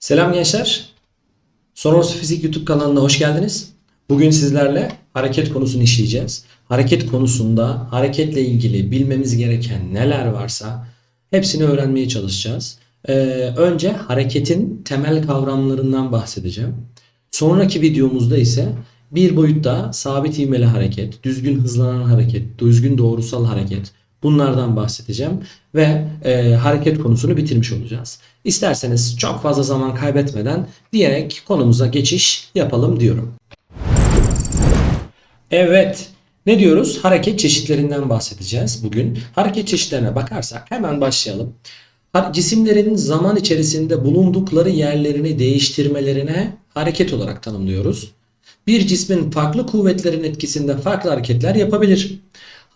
Selam gençler. Sorunsuz Fizik YouTube kanalına hoş geldiniz. Bugün sizlerle hareket konusunu işleyeceğiz. Hareket konusunda hareketle ilgili bilmemiz gereken neler varsa hepsini öğrenmeye çalışacağız. Ee, önce hareketin temel kavramlarından bahsedeceğim. Sonraki videomuzda ise bir boyutta sabit ivmeli hareket, düzgün hızlanan hareket, düzgün doğrusal hareket bunlardan bahsedeceğim ve e, hareket konusunu bitirmiş olacağız. İsterseniz çok fazla zaman kaybetmeden diyerek konumuza geçiş yapalım diyorum. Evet. Ne diyoruz? Hareket çeşitlerinden bahsedeceğiz bugün. Hareket çeşitlerine bakarsak hemen başlayalım. Cisimlerin zaman içerisinde bulundukları yerlerini değiştirmelerine hareket olarak tanımlıyoruz. Bir cismin farklı kuvvetlerin etkisinde farklı hareketler yapabilir.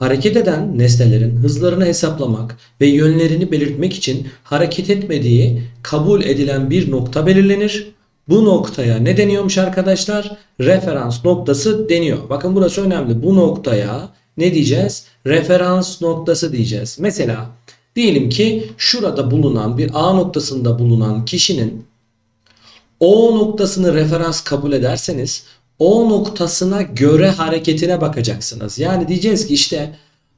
Hareket eden nesnelerin hızlarını hesaplamak ve yönlerini belirtmek için hareket etmediği kabul edilen bir nokta belirlenir. Bu noktaya ne deniyormuş arkadaşlar? Referans noktası deniyor. Bakın burası önemli. Bu noktaya ne diyeceğiz? Referans noktası diyeceğiz. Mesela diyelim ki şurada bulunan bir A noktasında bulunan kişinin o noktasını referans kabul ederseniz o noktasına göre hareketine bakacaksınız. Yani diyeceğiz ki işte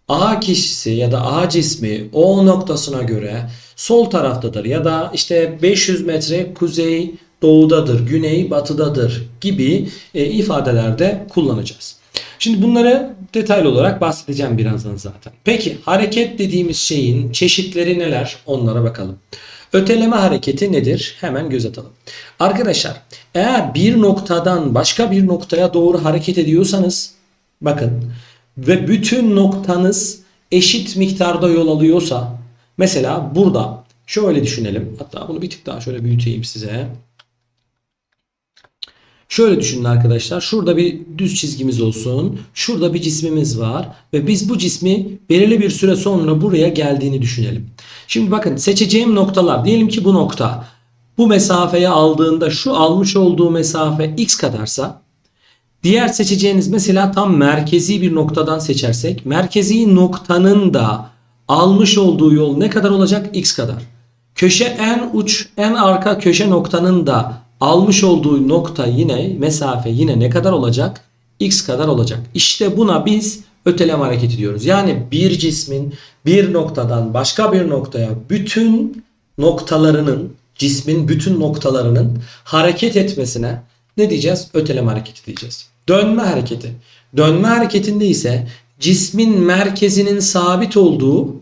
A kişisi ya da A cismi o noktasına göre sol taraftadır ya da işte 500 metre kuzey doğudadır, güney batıdadır gibi e, ifadelerde kullanacağız. Şimdi bunları detaylı olarak bahsedeceğim birazdan zaten. Peki hareket dediğimiz şeyin çeşitleri neler? Onlara bakalım. Öteleme hareketi nedir? Hemen göz atalım. Arkadaşlar eğer bir noktadan başka bir noktaya doğru hareket ediyorsanız bakın ve bütün noktanız eşit miktarda yol alıyorsa mesela burada şöyle düşünelim. Hatta bunu bir tık daha şöyle büyüteyim size. Şöyle düşünün arkadaşlar. Şurada bir düz çizgimiz olsun. Şurada bir cismimiz var. Ve biz bu cismi belirli bir süre sonra buraya geldiğini düşünelim. Şimdi bakın seçeceğim noktalar. Diyelim ki bu nokta. Bu mesafeyi aldığında şu almış olduğu mesafe x kadarsa diğer seçeceğiniz mesela tam merkezi bir noktadan seçersek merkezi noktanın da almış olduğu yol ne kadar olacak? x kadar. Köşe en uç en arka köşe noktanın da almış olduğu nokta yine mesafe yine ne kadar olacak? X kadar olacak. İşte buna biz öteleme hareketi diyoruz. Yani bir cismin bir noktadan başka bir noktaya bütün noktalarının cismin bütün noktalarının hareket etmesine ne diyeceğiz? Öteleme hareketi diyeceğiz. Dönme hareketi. Dönme hareketinde ise cismin merkezinin sabit olduğu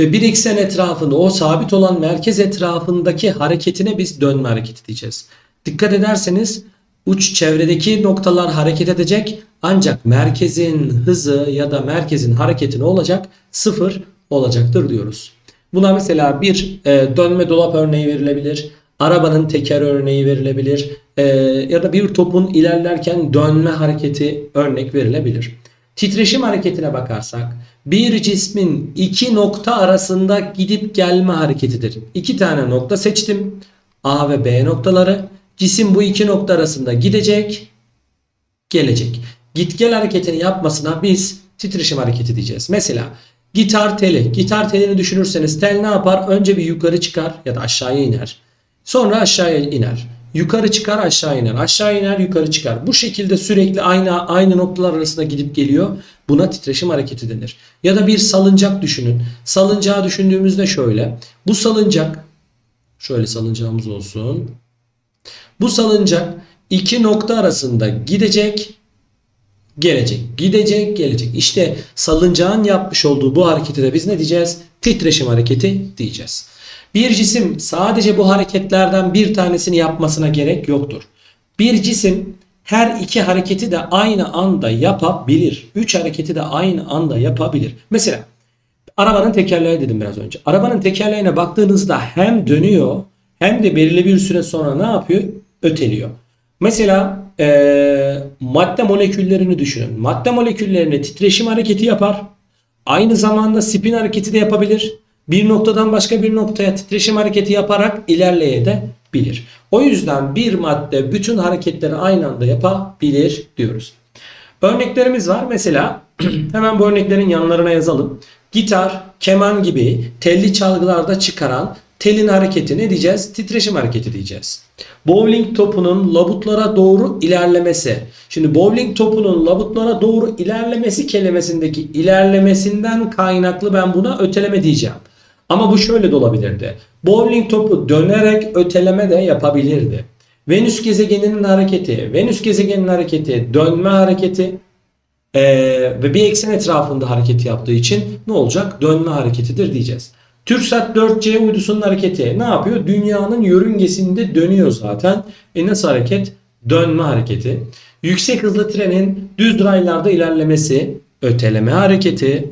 ve bir eksen etrafında o sabit olan merkez etrafındaki hareketine biz dönme hareketi diyeceğiz. Dikkat ederseniz uç çevredeki noktalar hareket edecek ancak merkezin hızı ya da merkezin hareketi ne olacak? Sıfır olacaktır diyoruz. Buna mesela bir e, dönme dolap örneği verilebilir. Arabanın teker örneği verilebilir. E, ya da bir topun ilerlerken dönme hareketi örnek verilebilir. Titreşim hareketine bakarsak bir cismin iki nokta arasında gidip gelme hareketidir. İki tane nokta seçtim. A ve B noktaları. Cisim bu iki nokta arasında gidecek, gelecek. Git gel hareketini yapmasına biz titreşim hareketi diyeceğiz. Mesela gitar teli. Gitar telini düşünürseniz tel ne yapar? Önce bir yukarı çıkar ya da aşağıya iner. Sonra aşağıya iner. Yukarı çıkar aşağı iner. Aşağı iner yukarı çıkar. Bu şekilde sürekli aynı aynı noktalar arasında gidip geliyor. Buna titreşim hareketi denir. Ya da bir salıncak düşünün. Salıncağı düşündüğümüzde şöyle. Bu salıncak şöyle salıncağımız olsun. Bu salıncak iki nokta arasında gidecek, gelecek. Gidecek, gelecek. İşte salıncağın yapmış olduğu bu hareketi de biz ne diyeceğiz? Titreşim hareketi diyeceğiz. Bir cisim sadece bu hareketlerden bir tanesini yapmasına gerek yoktur. Bir cisim her iki hareketi de aynı anda yapabilir. Üç hareketi de aynı anda yapabilir. Mesela arabanın tekerleği dedim biraz önce. Arabanın tekerleğine baktığınızda hem dönüyor hem de belirli bir süre sonra ne yapıyor? Öteliyor. Mesela eee, madde moleküllerini düşünün. Madde moleküllerine titreşim hareketi yapar. Aynı zamanda spin hareketi de yapabilir. Bir noktadan başka bir noktaya titreşim hareketi yaparak ilerleyebilir. O yüzden bir madde bütün hareketleri aynı anda yapabilir diyoruz. Örneklerimiz var. Mesela hemen bu örneklerin yanlarına yazalım. Gitar, keman gibi telli çalgılarda çıkaran telin hareketi ne diyeceğiz? Titreşim hareketi diyeceğiz. Bowling topunun labutlara doğru ilerlemesi. Şimdi bowling topunun labutlara doğru ilerlemesi kelimesindeki ilerlemesinden kaynaklı ben buna öteleme diyeceğim. Ama bu şöyle de olabilirdi. Bowling topu dönerek öteleme de yapabilirdi. Venüs gezegeninin hareketi, Venüs gezegeninin hareketi, dönme hareketi ee, ve bir eksen etrafında hareket yaptığı için ne olacak? Dönme hareketidir diyeceğiz. TürkSat 4C uydusunun hareketi ne yapıyor? Dünyanın yörüngesinde dönüyor zaten. E nasıl hareket? Dönme hareketi. Yüksek hızlı trenin düz raylarda ilerlemesi, öteleme hareketi.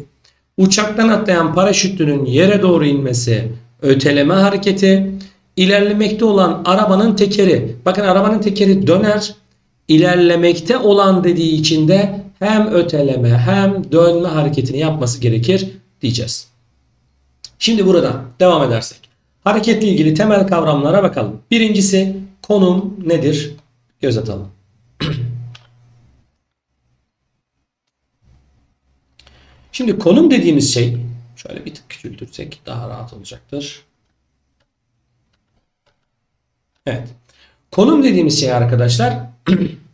Uçaktan atlayan paraşütlünün yere doğru inmesi, öteleme hareketi. İlerlemekte olan arabanın tekeri. Bakın arabanın tekeri döner. İlerlemekte olan dediği için de hem öteleme hem dönme hareketini yapması gerekir diyeceğiz. Şimdi burada devam edersek. Hareketle ilgili temel kavramlara bakalım. Birincisi konum nedir? Göz atalım. Şimdi konum dediğimiz şey şöyle bir tık küçültürsek daha rahat olacaktır. Evet. Konum dediğimiz şey arkadaşlar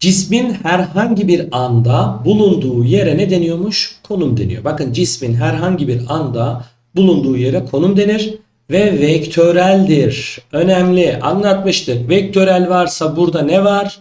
cismin herhangi bir anda bulunduğu yere ne deniyormuş? Konum deniyor. Bakın cismin herhangi bir anda bulunduğu yere konum denir ve vektöreldir. Önemli. Anlatmıştık. Vektörel varsa burada ne var?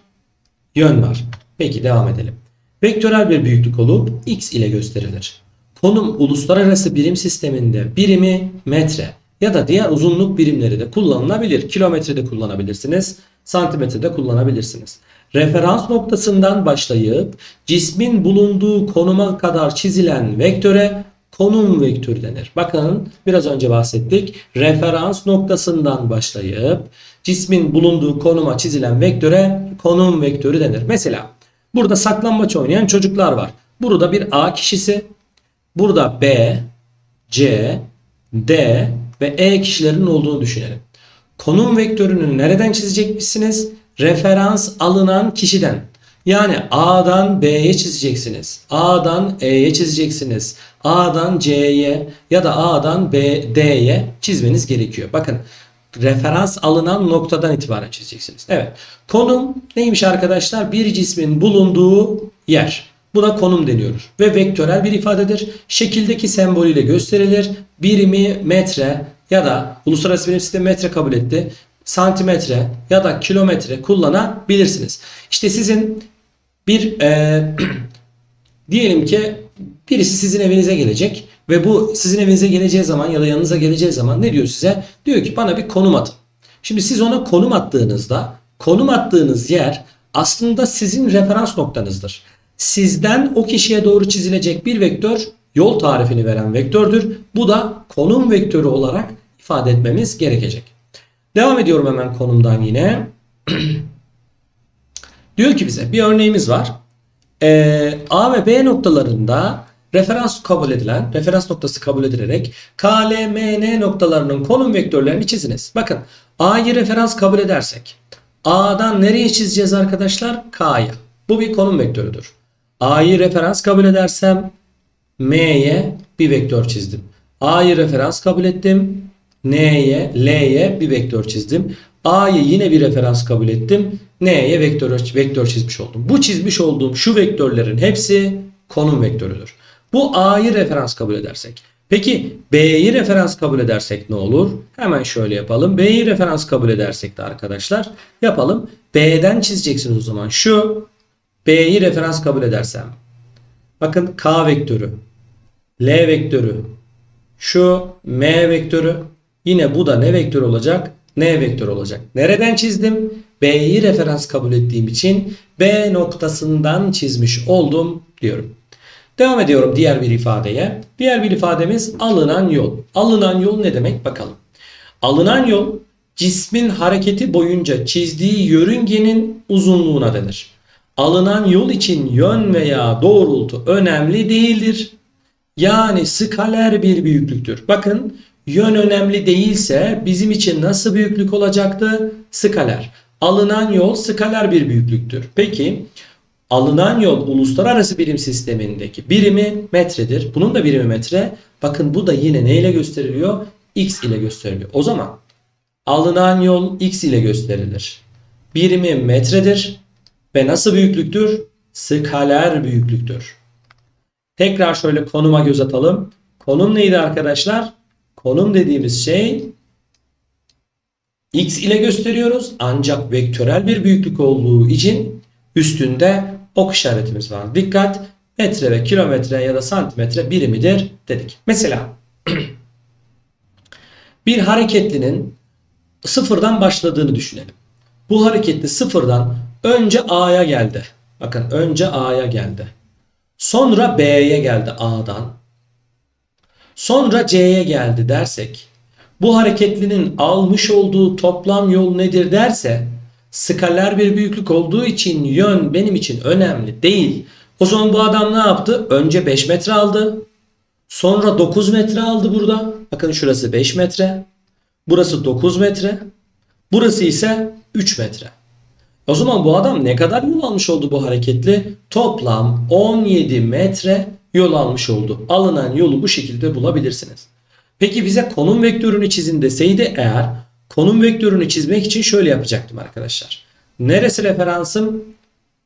Yön var. Peki devam edelim. Vektörel bir büyüklük olup x ile gösterilir. Konum uluslararası birim sisteminde birimi metre ya da diğer uzunluk birimleri de kullanılabilir. Kilometrede kullanabilirsiniz, santimetrede kullanabilirsiniz. Referans noktasından başlayıp cismin bulunduğu konuma kadar çizilen vektöre konum vektörü denir. Bakın biraz önce bahsettik. Referans noktasından başlayıp cismin bulunduğu konuma çizilen vektöre konum vektörü denir. Mesela burada saklambaç oynayan çocuklar var. Burada bir A kişisi, burada B, C, D ve E kişilerin olduğunu düşünelim. Konum vektörünü nereden çizecekmişsiniz? Referans alınan kişiden. Yani A'dan B'ye çizeceksiniz. A'dan E'ye çizeceksiniz. A'dan C'ye ya da A'dan B, D'ye çizmeniz gerekiyor. Bakın referans alınan noktadan itibaren çizeceksiniz. Evet. Konum neymiş arkadaşlar? Bir cismin bulunduğu yer. Buna konum deniyor ve vektörel bir ifadedir. Şekildeki sembolüyle gösterilir. Birimi metre ya da uluslararası birim sistemi metre kabul etti. Santimetre ya da kilometre kullanabilirsiniz. İşte sizin bir e, diyelim ki birisi sizin evinize gelecek ve bu sizin evinize geleceği zaman ya da yanınıza geleceği zaman ne diyor size? Diyor ki bana bir konum atın. Şimdi siz ona konum attığınızda konum attığınız yer aslında sizin referans noktanızdır. Sizden o kişiye doğru çizilecek bir vektör yol tarifini veren vektördür. Bu da konum vektörü olarak ifade etmemiz gerekecek. Devam ediyorum hemen konumdan yine. Diyor ki bize bir örneğimiz var. Ee, A ve B noktalarında referans kabul edilen, referans noktası kabul edilerek K, L, M, N noktalarının konum vektörlerini çiziniz. Bakın A'yı referans kabul edersek A'dan nereye çizeceğiz arkadaşlar? K'ya. Bu bir konum vektörüdür. A'yı referans kabul edersem M'ye bir vektör çizdim. A'yı referans kabul ettim. N'ye, L'ye bir vektör çizdim. A'yı yine bir referans kabul ettim. N'ye vektör, vektör çizmiş oldum. Bu çizmiş olduğum şu vektörlerin hepsi konum vektörüdür. Bu A'yı referans kabul edersek. Peki B'yi referans kabul edersek ne olur? Hemen şöyle yapalım. B'yi referans kabul edersek de arkadaşlar yapalım. B'den çizeceksiniz o zaman. Şu B'yi referans kabul edersem. Bakın K vektörü, L vektörü, şu M vektörü, yine bu da ne vektör olacak? N vektör olacak. Nereden çizdim? B'yi referans kabul ettiğim için B noktasından çizmiş oldum diyorum. Devam ediyorum diğer bir ifadeye. Diğer bir ifademiz alınan yol. Alınan yol ne demek bakalım. Alınan yol cismin hareketi boyunca çizdiği yörüngenin uzunluğuna denir. Alınan yol için yön veya doğrultu önemli değildir. Yani skaler bir büyüklüktür. Bakın yön önemli değilse bizim için nasıl büyüklük olacaktı? Skaler. Alınan yol skaler bir büyüklüktür. Peki alınan yol uluslararası birim sistemindeki birimi metredir. Bunun da birimi metre. Bakın bu da yine neyle gösteriliyor? x ile gösteriliyor. O zaman alınan yol x ile gösterilir. Birimi metredir ve nasıl büyüklüktür? Skaler büyüklüktür. Tekrar şöyle konuma göz atalım. Konum neydi arkadaşlar? Konum dediğimiz şey x ile gösteriyoruz ancak vektörel bir büyüklük olduğu için üstünde ok işaretimiz var. Dikkat metre ve kilometre ya da santimetre birimidir dedik. Mesela bir hareketlinin sıfırdan başladığını düşünelim. Bu hareketli sıfırdan önce A'ya geldi. Bakın önce A'ya geldi. Sonra B'ye geldi A'dan. Sonra C'ye geldi dersek bu hareketlinin almış olduğu toplam yol nedir derse skaler bir büyüklük olduğu için yön benim için önemli değil. O zaman bu adam ne yaptı? Önce 5 metre aldı. Sonra 9 metre aldı burada. Bakın şurası 5 metre. Burası 9 metre. Burası ise 3 metre. O zaman bu adam ne kadar yol almış oldu bu hareketli? Toplam 17 metre yol almış oldu. Alınan yolu bu şekilde bulabilirsiniz. Peki bize konum vektörünü çizin deseydi eğer konum vektörünü çizmek için şöyle yapacaktım arkadaşlar. Neresi referansım?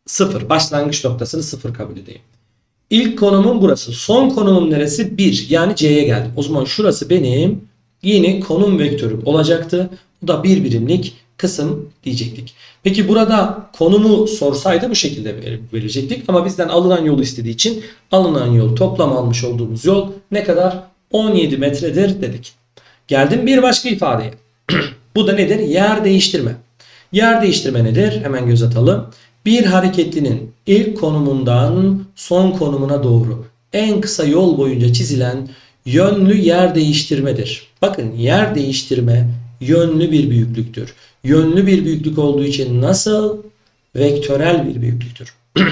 0. Başlangıç noktasını 0 kabul edeyim. İlk konumum burası. Son konumum neresi? 1. Yani C'ye geldim. O zaman şurası benim yine konum vektörüm olacaktı. Bu da bir birimlik kısım diyecektik. Peki burada konumu sorsaydı bu şekilde verecektik. Ama bizden alınan yolu istediği için alınan yol toplam almış olduğumuz yol ne kadar? 17 metredir dedik. Geldim bir başka ifadeye. bu da nedir? Yer değiştirme. Yer değiştirme nedir? Hemen göz atalım. Bir hareketlinin ilk konumundan son konumuna doğru en kısa yol boyunca çizilen yönlü yer değiştirmedir. Bakın yer değiştirme yönlü bir büyüklüktür. Yönlü bir büyüklük olduğu için nasıl? Vektörel bir büyüklüktür.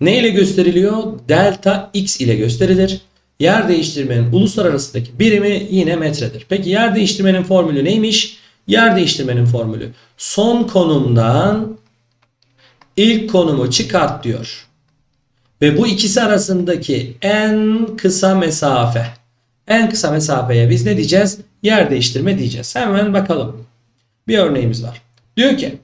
ne ile gösteriliyor? Delta x ile gösterilir. Yer değiştirmenin uluslararasındaki birimi yine metredir. Peki yer değiştirmenin formülü neymiş? Yer değiştirmenin formülü son konumdan ilk konumu çıkart diyor. Ve bu ikisi arasındaki en kısa mesafe. En kısa mesafeye biz ne diyeceğiz? Yer değiştirme diyeceğiz. Hemen bakalım. Bir örneğimiz var. Diyor ki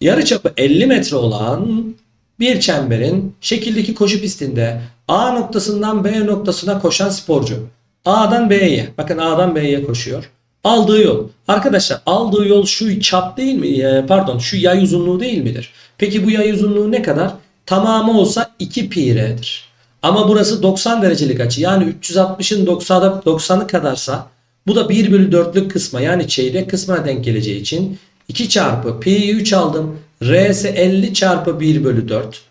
yarıçapı 50 metre olan bir çemberin şekildeki koşu pistinde A noktasından B noktasına koşan sporcu. A'dan B'ye. Bakın A'dan B'ye koşuyor. Aldığı yol. Arkadaşlar aldığı yol şu çap değil mi? Ee, Pardon şu yay uzunluğu değil midir? Peki bu yay uzunluğu ne kadar? Tamamı olsa 2 pi r'dir. Ama burası 90 derecelik açı. Yani 360'ın 90'a 90'ı kadarsa bu da 1 bölü 4'lük kısma yani çeyrek kısmına denk geleceği için 2 çarpı pi'yi 3 aldım. R ise 50 çarpı 1 bölü 4.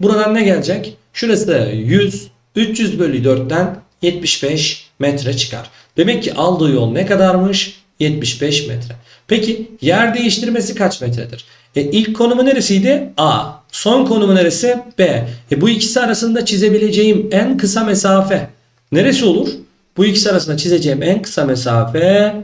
Buradan ne gelecek? Şurası 100. 300 bölü 4'ten 75 metre çıkar. Demek ki aldığı yol ne kadarmış? 75 metre. Peki yer değiştirmesi kaç metredir? E, ilk konumu neresiydi? A. Son konumu neresi? B. E, bu ikisi arasında çizebileceğim en kısa mesafe neresi olur? Bu ikisi arasında çizeceğim en kısa mesafe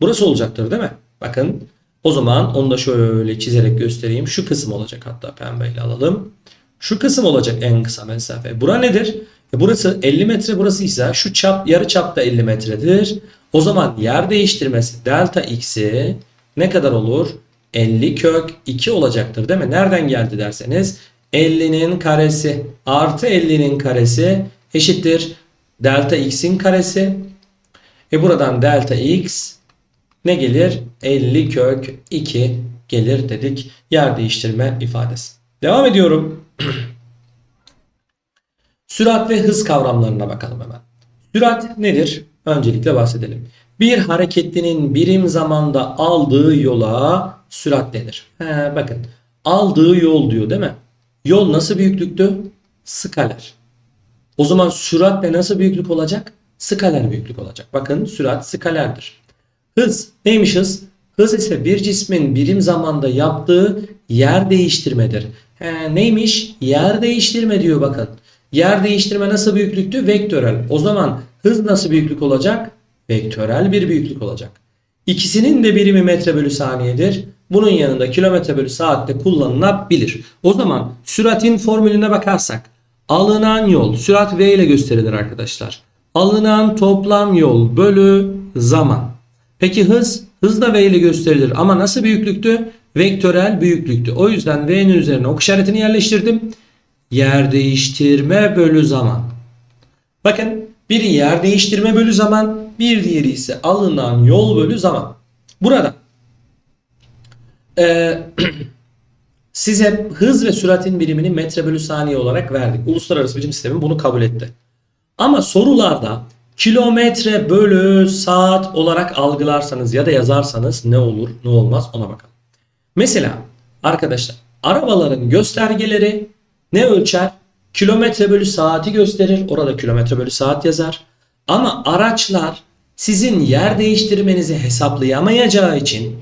burası olacaktır değil mi? Bakın o zaman onu da şöyle çizerek göstereyim. Şu kısım olacak hatta pembeyle alalım. Şu kısım olacak en kısa mesafe. Bura nedir? E burası 50 metre burası ise şu çap yarı çap da 50 metredir. O zaman yer değiştirmesi delta x'i ne kadar olur? 50 kök 2 olacaktır değil mi? Nereden geldi derseniz 50'nin karesi artı 50'nin karesi eşittir delta x'in karesi. E buradan delta x ne gelir? 50 kök 2 gelir dedik. Yer değiştirme ifadesi. Devam ediyorum. Sürat ve hız kavramlarına bakalım hemen. Sürat nedir? Öncelikle bahsedelim. Bir hareketlinin birim zamanda aldığı yola sürat denir. He, bakın aldığı yol diyor değil mi? Yol nasıl büyüklüktü? Skaler. O zaman sürat ve nasıl büyüklük olacak? Skaler büyüklük olacak. Bakın sürat skalerdir. Hız neymiş hız? Hız ise bir cismin birim zamanda yaptığı yer değiştirmedir. He, neymiş? Yer değiştirme diyor bakın. Yer değiştirme nasıl büyüklüktü? Vektörel. O zaman hız nasıl büyüklük olacak? Vektörel bir büyüklük olacak. İkisinin de birimi metre bölü saniyedir. Bunun yanında kilometre bölü saatte kullanılabilir. O zaman süratin formülüne bakarsak alınan yol sürat V ile gösterilir arkadaşlar. Alınan toplam yol bölü zaman. Peki hız? Hız da V ile gösterilir ama nasıl büyüklüktü? Vektörel büyüklüktü. O yüzden V'nin üzerine ok işaretini yerleştirdim. Yer değiştirme bölü zaman. Bakın biri yer değiştirme bölü zaman, bir diğeri ise alınan yol bölü zaman. Burada eee, size hız ve süratin birimini metre bölü saniye olarak verdik. Uluslararası birim sistemi bunu kabul etti. Ama sorularda kilometre bölü saat olarak algılarsanız ya da yazarsanız ne olur ne olmaz ona bakalım. Mesela arkadaşlar arabaların göstergeleri ne ölçer? Kilometre bölü saati gösterir. Orada kilometre bölü saat yazar. Ama araçlar sizin yer değiştirmenizi hesaplayamayacağı için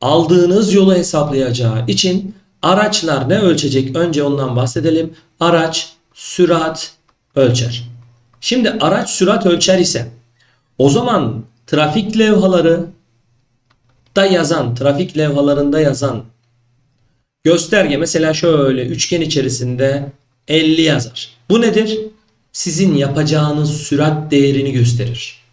aldığınız yolu hesaplayacağı için araçlar ne ölçecek? Önce ondan bahsedelim. Araç sürat ölçer. Şimdi araç sürat ölçer ise o zaman trafik levhaları da yazan, trafik levhalarında yazan gösterge mesela şöyle üçgen içerisinde 50 yazar. Bu nedir? Sizin yapacağınız sürat değerini gösterir.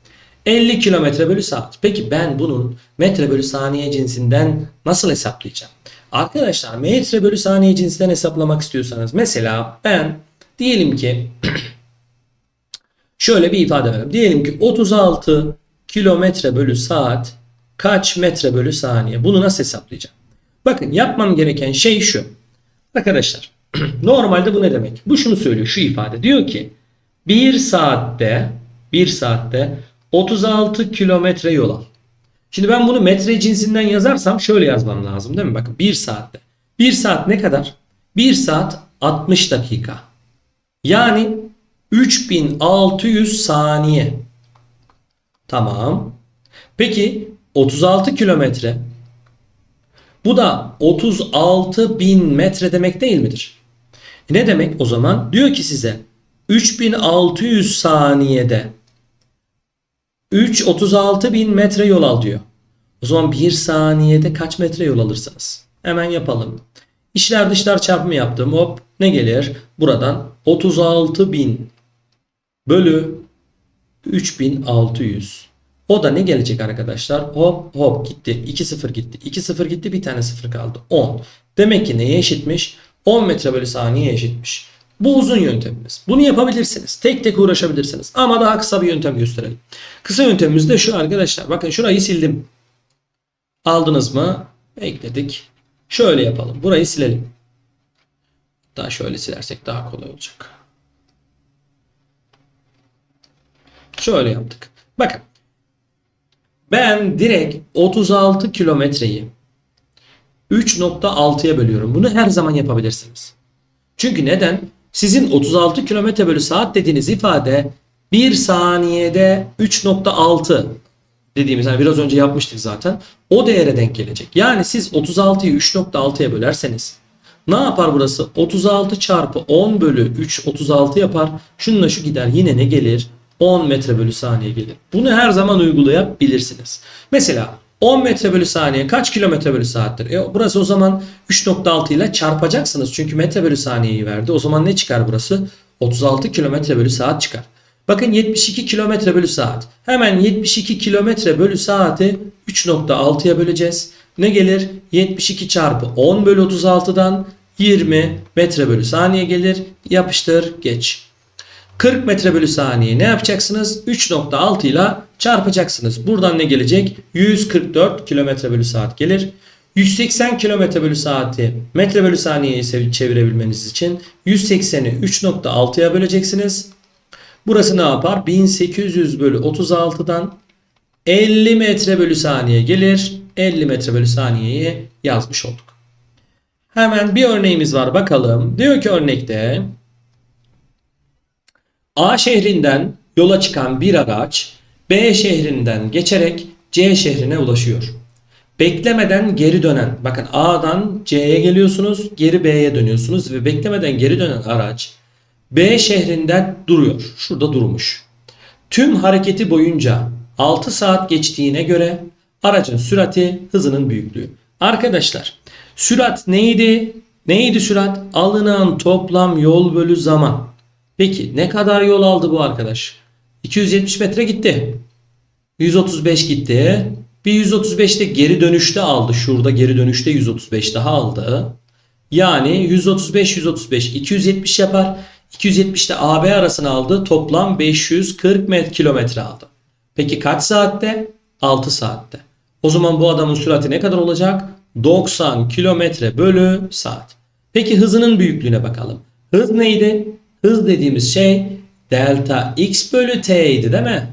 50 kilometre bölü saat. Peki ben bunun metre bölü saniye cinsinden nasıl hesaplayacağım? Arkadaşlar metre bölü saniye cinsinden hesaplamak istiyorsanız mesela ben diyelim ki şöyle bir ifade verelim. Diyelim ki 36 kilometre bölü saat kaç metre bölü saniye? Bunu nasıl hesaplayacağım? Bakın yapmam gereken şey şu. Arkadaşlar normalde bu ne demek? Bu şunu söylüyor şu ifade. Diyor ki 1 saatte 1 saatte 36 kilometre yol al. Şimdi ben bunu metre cinsinden yazarsam şöyle yazmam lazım değil mi? Bakın 1 saatte. 1 saat ne kadar? 1 saat 60 dakika. Yani 3600 saniye. Tamam. Peki 36 kilometre. Bu da 36 bin metre demek değil midir? Ne demek o zaman? Diyor ki size 3600 saniyede 3 36 bin metre yol al diyor. O zaman 1 saniyede kaç metre yol alırsınız? Hemen yapalım. İşler dışlar çarpımı yaptım. Hop ne gelir? Buradan 36 bin bölü 3600. O da ne gelecek arkadaşlar? Hop hop gitti. 2 0 gitti. 2 0 gitti. Bir tane 0 kaldı. 10. Demek ki neye eşitmiş? 10 metre bölü saniye eşitmiş. Bu uzun yöntemimiz. Bunu yapabilirsiniz. Tek tek uğraşabilirsiniz. Ama daha kısa bir yöntem gösterelim. Kısa yöntemimiz de şu arkadaşlar. Bakın şurayı sildim. Aldınız mı? Ekledik. Şöyle yapalım. Burayı silelim. Daha şöyle silersek daha kolay olacak. Şöyle yaptık. Bakın. Ben direkt 36 kilometreyi 3.6'ya bölüyorum. Bunu her zaman yapabilirsiniz. Çünkü neden? Sizin 36 kilometre bölü saat dediğiniz ifade 1 saniyede 3.6 dediğimiz hani biraz önce yapmıştık zaten. O değere denk gelecek. Yani siz 36'yı 3.6'ya bölerseniz ne yapar burası? 36 çarpı 10 bölü 3 36 yapar. Şununla şu gider. Yine ne gelir? 10 metre bölü saniye gelir. Bunu her zaman uygulayabilirsiniz. Mesela 10 metre bölü saniye kaç kilometre bölü saattir? E, burası o zaman 3.6 ile çarpacaksınız. Çünkü metre bölü saniyeyi verdi. O zaman ne çıkar burası? 36 kilometre bölü saat çıkar. Bakın 72 kilometre bölü saat. Hemen 72 kilometre bölü saati 3.6'ya böleceğiz. Ne gelir? 72 çarpı 10 bölü 36'dan 20 metre bölü saniye gelir. Yapıştır geç. 40 metre bölü saniye ne yapacaksınız? 3.6 ile çarpacaksınız. Buradan ne gelecek? 144 kilometre bölü saat gelir. 180 kilometre bölü saati metre bölü saniyeye çevirebilmeniz için 180'i 3.6'ya böleceksiniz. Burası ne yapar? 1800 bölü 36'dan 50 metre bölü saniye gelir. 50 metre bölü saniyeyi yazmış olduk. Hemen bir örneğimiz var bakalım. Diyor ki örnekte A şehrinden yola çıkan bir araç B şehrinden geçerek C şehrine ulaşıyor. Beklemeden geri dönen, bakın A'dan C'ye geliyorsunuz, geri B'ye dönüyorsunuz ve beklemeden geri dönen araç B şehrinde duruyor. Şurada durmuş. Tüm hareketi boyunca 6 saat geçtiğine göre aracın sürati hızının büyüklüğü. Arkadaşlar sürat neydi? Neydi sürat? Alınan toplam yol bölü zaman. Peki ne kadar yol aldı bu arkadaş? 270 metre gitti. 135 gitti. Bir 135'te geri dönüşte aldı. Şurada geri dönüşte 135 daha aldı. Yani 135 135 270 yapar. 270 ile AB arasını aldı. Toplam 540 met kilometre aldı. Peki kaç saatte? 6 saatte. O zaman bu adamın sürati ne kadar olacak? 90 kilometre bölü saat. Peki hızının büyüklüğüne bakalım. Hız neydi? Hız dediğimiz şey delta x bölü t'ydi değil mi?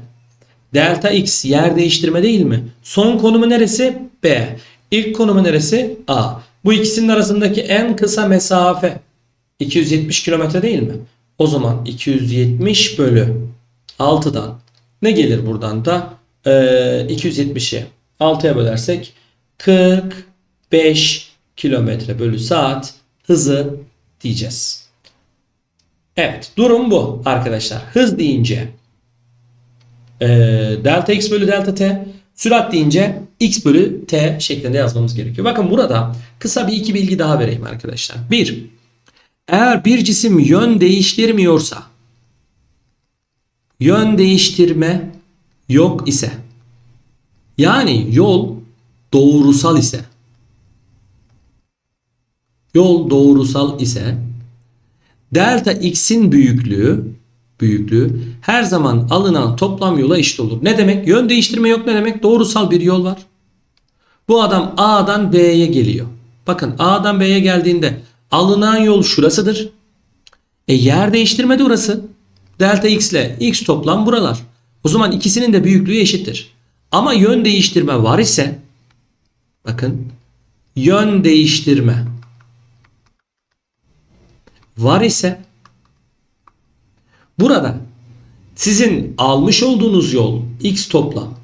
Delta x yer değiştirme değil mi? Son konumu neresi? B. İlk konumu neresi? A. Bu ikisinin arasındaki en kısa mesafe 270 kilometre değil mi? O zaman 270 bölü 6'dan ne gelir buradan da? Ee, 270'i 6'ya bölersek 45 kilometre bölü saat hızı diyeceğiz. Evet durum bu arkadaşlar. Hız deyince e, delta x bölü delta t sürat deyince x bölü t şeklinde yazmamız gerekiyor. Bakın burada kısa bir iki bilgi daha vereyim arkadaşlar. Bir, eğer bir cisim yön değiştirmiyorsa yön değiştirme yok ise yani yol doğrusal ise yol doğrusal ise delta x'in büyüklüğü büyüklüğü her zaman alınan toplam yola eşit olur. Ne demek? Yön değiştirme yok ne demek? Doğrusal bir yol var. Bu adam A'dan B'ye geliyor. Bakın A'dan B'ye geldiğinde alınan yol şurasıdır. E yer değiştirme de orası. Delta x ile x toplam buralar. O zaman ikisinin de büyüklüğü eşittir. Ama yön değiştirme var ise bakın yön değiştirme var ise burada sizin almış olduğunuz yol x toplam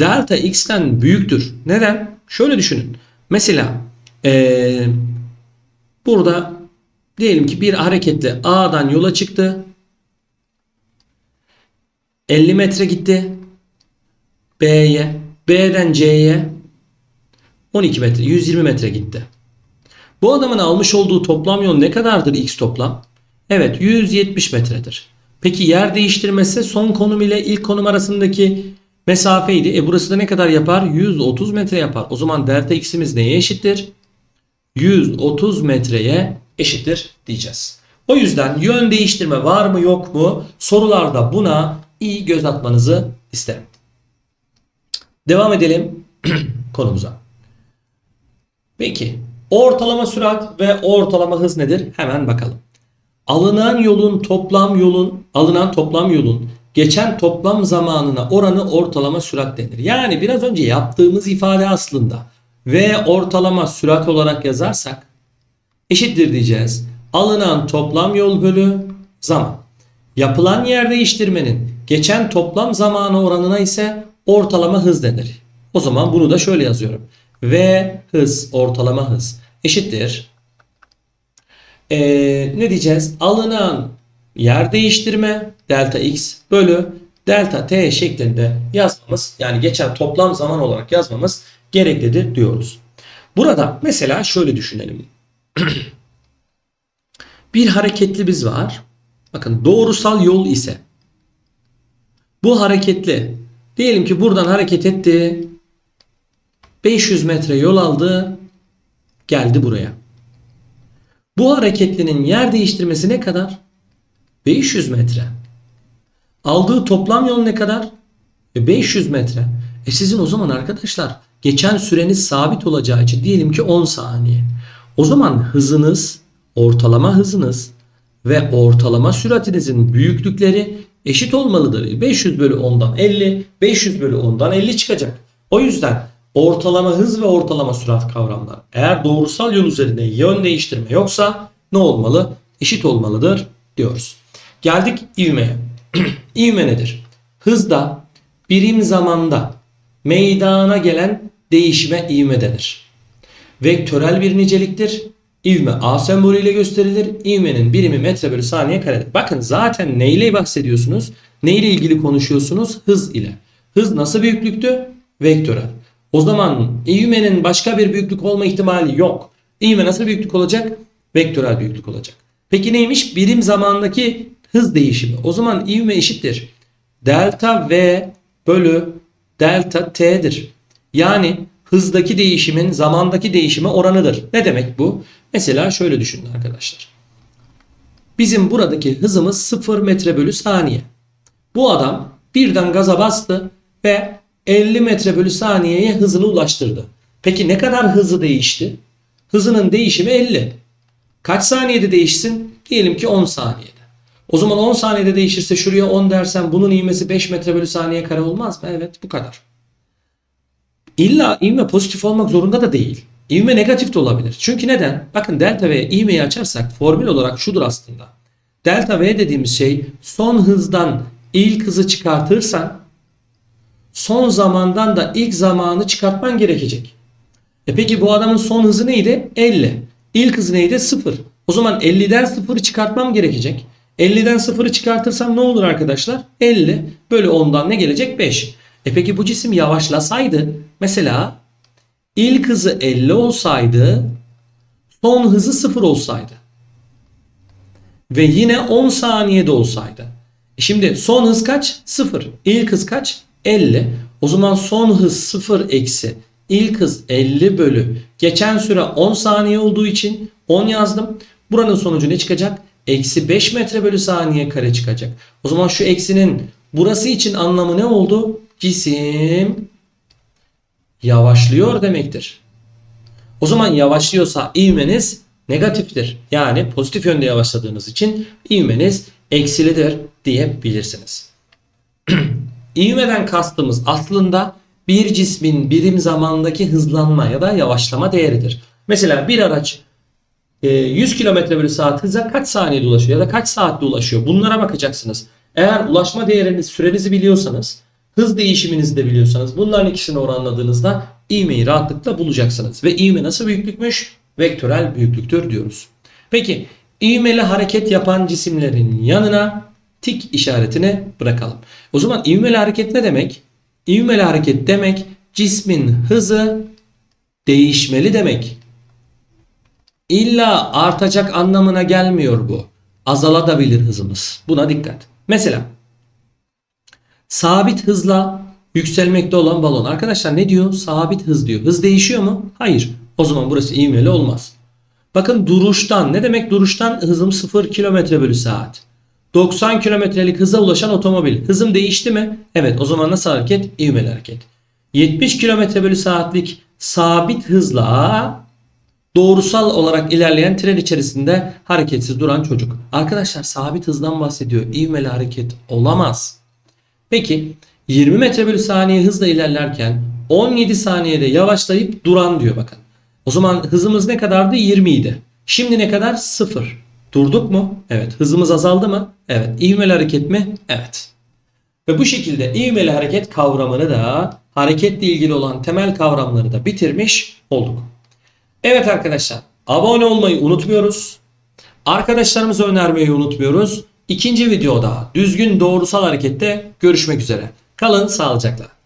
delta x'ten büyüktür. Neden? Şöyle düşünün. Mesela ee, burada diyelim ki bir hareketle A'dan yola çıktı. 50 metre gitti. B'ye. B'den C'ye 12 metre, 120 metre gitti. Bu adamın almış olduğu toplam yol ne kadardır x toplam? Evet 170 metredir. Peki yer değiştirmesi son konum ile ilk konum arasındaki mesafeydi. E burası da ne kadar yapar? 130 metre yapar. O zaman delta x'imiz neye eşittir? 130 metreye eşittir diyeceğiz. O yüzden yön değiştirme var mı yok mu sorularda buna iyi göz atmanızı isterim. Devam edelim konumuza. Peki ortalama sürat ve ortalama hız nedir? Hemen bakalım. Alınan yolun toplam yolun alınan toplam yolun geçen toplam zamanına oranı ortalama sürat denir. Yani biraz önce yaptığımız ifade aslında ve ortalama sürat olarak yazarsak eşittir diyeceğiz. Alınan toplam yol bölü zaman. Yapılan yer değiştirmenin geçen toplam zamanı oranına ise ortalama hız denir. O zaman bunu da şöyle yazıyorum. V hız ortalama hız eşittir. Ee, ne diyeceğiz? Alınan yer değiştirme delta x bölü delta t şeklinde yazmamız yani geçen toplam zaman olarak yazmamız gereklidir diyoruz. Burada mesela şöyle düşünelim. bir hareketli biz var. Bakın doğrusal yol ise bu hareketli diyelim ki buradan hareket etti 500 metre yol aldı geldi buraya. Bu hareketlinin yer değiştirmesi ne kadar? 500 metre. Aldığı toplam yol ne kadar? E 500 metre. E sizin o zaman arkadaşlar geçen süreniz sabit olacağı için diyelim ki 10 saniye. O zaman hızınız, ortalama hızınız ve ortalama süratinizin büyüklükleri eşit olmalıdır. 500 bölü 10'dan 50, 500 bölü 10'dan 50 çıkacak. O yüzden ortalama hız ve ortalama sürat kavramları eğer doğrusal yol üzerinde yön değiştirme yoksa ne olmalı? Eşit olmalıdır diyoruz. Geldik ivmeye. İvme nedir? Hızda birim zamanda meydana gelen değişime ivme denir. Vektörel bir niceliktir. İvme A sembolüyle gösterilir. İvmenin birimi metre bölü saniye karedir. Bakın zaten neyle bahsediyorsunuz? Neyle ilgili konuşuyorsunuz? Hız ile. Hız nasıl büyüklüktü? Vektörel. O zaman ivmenin başka bir büyüklük olma ihtimali yok. İvme nasıl büyüklük olacak? Vektörel büyüklük olacak. Peki neymiş? Birim zamandaki hız değişimi. O zaman ivme eşittir. Delta V bölü delta T'dir. Yani hızdaki değişimin zamandaki değişime oranıdır. Ne demek bu? Mesela şöyle düşünün arkadaşlar. Bizim buradaki hızımız 0 metre bölü saniye. Bu adam birden gaza bastı ve 50 metre bölü saniyeye hızını ulaştırdı. Peki ne kadar hızı değişti? Hızının değişimi 50. Kaç saniyede değişsin? Diyelim ki 10 saniyede. O zaman 10 saniyede değişirse şuraya 10 dersen bunun ivmesi 5 metre bölü saniye kare olmaz mı? Evet bu kadar. İlla ivme pozitif olmak zorunda da değil. İvme negatif de olabilir. Çünkü neden? Bakın delta V ivmeyi açarsak formül olarak şudur aslında. Delta V dediğimiz şey son hızdan ilk hızı çıkartırsan son zamandan da ilk zamanı çıkartman gerekecek. E peki bu adamın son hızı neydi? 50. İlk hızı neydi? 0. O zaman 50'den 0'ı çıkartmam gerekecek. 50'den 0'ı çıkartırsam ne olur arkadaşlar? 50 bölü 10'dan ne gelecek? 5. E peki bu cisim yavaşlasaydı mesela ilk hızı 50 olsaydı son hızı 0 olsaydı ve yine 10 saniyede olsaydı. E Şimdi son hız kaç? 0. İlk hız kaç? 50. O zaman son hız 0 eksi ilk hız 50 bölü geçen süre 10 saniye olduğu için 10 yazdım. Buranın sonucu ne çıkacak? Eksi 5 metre bölü saniye kare çıkacak. O zaman şu eksinin burası için anlamı ne oldu? Cisim yavaşlıyor demektir. O zaman yavaşlıyorsa ivmeniz negatiftir. Yani pozitif yönde yavaşladığınız için ivmeniz eksilidir diyebilirsiniz. İvmeden kastımız aslında bir cismin birim zamandaki hızlanma ya da yavaşlama değeridir. Mesela bir araç e, 100 km bölü saat hıza kaç saniyede ulaşıyor ya da kaç saatte ulaşıyor? Bunlara bakacaksınız. Eğer ulaşma değeriniz, sürenizi biliyorsanız, hız değişiminizi de biliyorsanız bunların ikisini oranladığınızda ivmeyi rahatlıkla bulacaksınız. Ve ivme nasıl büyüklükmüş? Vektörel büyüklüktür diyoruz. Peki ivmeli hareket yapan cisimlerin yanına tik işaretini bırakalım. O zaman ivmeli hareket ne demek? İvmeli hareket demek cismin hızı değişmeli demek. İlla artacak anlamına gelmiyor bu. Azalabilir hızımız. Buna dikkat. Mesela sabit hızla yükselmekte olan balon. Arkadaşlar ne diyor? Sabit hız diyor. Hız değişiyor mu? Hayır. O zaman burası ivmeli olmaz. Bakın duruştan. Ne demek duruştan? Hızım 0 km bölü saat. 90 kilometrelik hıza ulaşan otomobil. Hızım değişti mi? Evet o zaman nasıl hareket? İvmeli hareket. 70 kilometre bölü saatlik sabit hızla doğrusal olarak ilerleyen tren içerisinde hareketsiz duran çocuk. Arkadaşlar sabit hızdan bahsediyor. İvmeli hareket olamaz. Peki 20 metre bölü saniye hızla ilerlerken 17 saniyede yavaşlayıp duran diyor bakın. O zaman hızımız ne kadardı? 20 idi. Şimdi ne kadar? 0. Durduk mu? Evet. Hızımız azaldı mı? Evet. İvmeli hareket mi? Evet. Ve bu şekilde ivmeli hareket kavramını da hareketle ilgili olan temel kavramları da bitirmiş olduk. Evet arkadaşlar abone olmayı unutmuyoruz. Arkadaşlarımıza önermeyi unutmuyoruz. İkinci videoda düzgün doğrusal harekette görüşmek üzere. Kalın sağlıcakla.